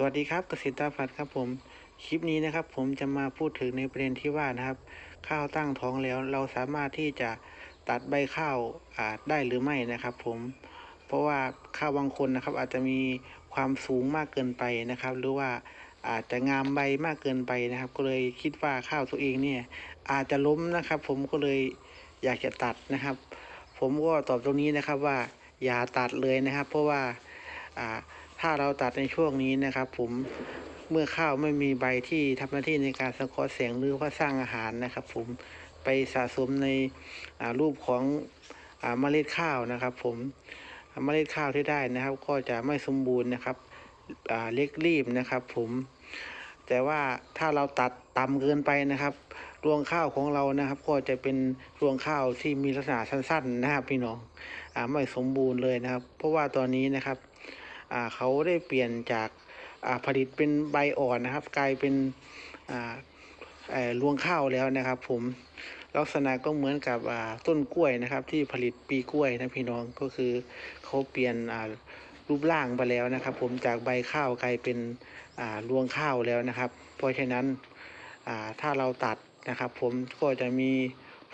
สวัสดีครับเกษตรตาฝัดครับผมคลิปนี้นะครับ ผมจะมาพูดถึงในประเด็นที่ว่านะครับ ข้าวตั้งท้องแล้วเราสามารถที่จะตัดใบข้าวอ่าได้หรือไม่นะครับ ผมเพราะว่าข้าวบางคนนะครับ อาจจะมีความสูงมากเกินไปนะครับ หรือว่าอาจจะงามใบมากเกินไปนะครับ ก็เลยคิดว่าข้าวตัวเองเนี่ยอาจจะล้มนะครับ ผมก็เลยอยากจะตัดนะครับ ผมก็ตอบตรงนี้นะครับว่าอย่าตัดเลยนะครับ เพราะว่าอ่า ถ้าเราตัดในช่วงนี้นะครับ ผมเมื่อข้าวไม่มีใบที่ทำหน้าที่ในการสังเคราะห์แสงหรือว่าสร้างอาหารนะครับ ผมไปสะสมในรูปของอเมล็ดข้าวนะครับ ผมเมล็ดข้าวที่ได้นะครับ ก็จะไม่สมบูรณ์นะครับเล็กรีบนะครับ ผมแต่ว่าถ้าเราตัดต่ำเกินไปนะครับ รวงข้าวของเรานะครับ ก็จะเป็นรวงข้าวที่มีลักษณะสั้นๆนะครับพี่น้องอไม่สมบูรณ์เลยนะครับ เพราะว่าตอนนี้นะครับ เขาได้เปลี่ยนจากผลิตเป็นใบอ่อนนะครับ กลายเป็นรวงข้าวแล้วนะครับผมลักษณะก็เหมือนกับต้นกล้วยนะครับ ที่ผลิตปีกล้วยนะพี่น้องก็คือเขาเปลี่ยนรูปร่างไปแล้วนะครับ ผมจากใบข้าวกลายเป็นรวงข้าวแล้วนะครับ เพราะฉะนั้นถ้าเราตัดนะครับ ผมก็จะมี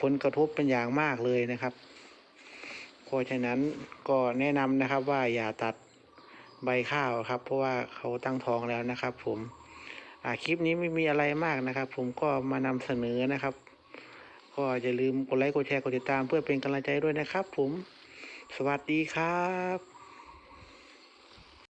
ผลกระทบเป็นอย่างมากเลยนะครับ เพราะฉะนั้นก็แนะนำนะครับว่าอย่าตัด ใบข้าวครับ เพราะว่าเขาตั้งท้องแล้วนะครับ ผมอ่าคลิปนี้ไม่มีอะไรมากนะครับ ผมก็มานำเสนอนะครับ ก็อย่าลืมกดไลค์กดแชร์กดติดตามเพื่อเป็นกำลังใจด้วยนะครับ ผม สวัสดีครับ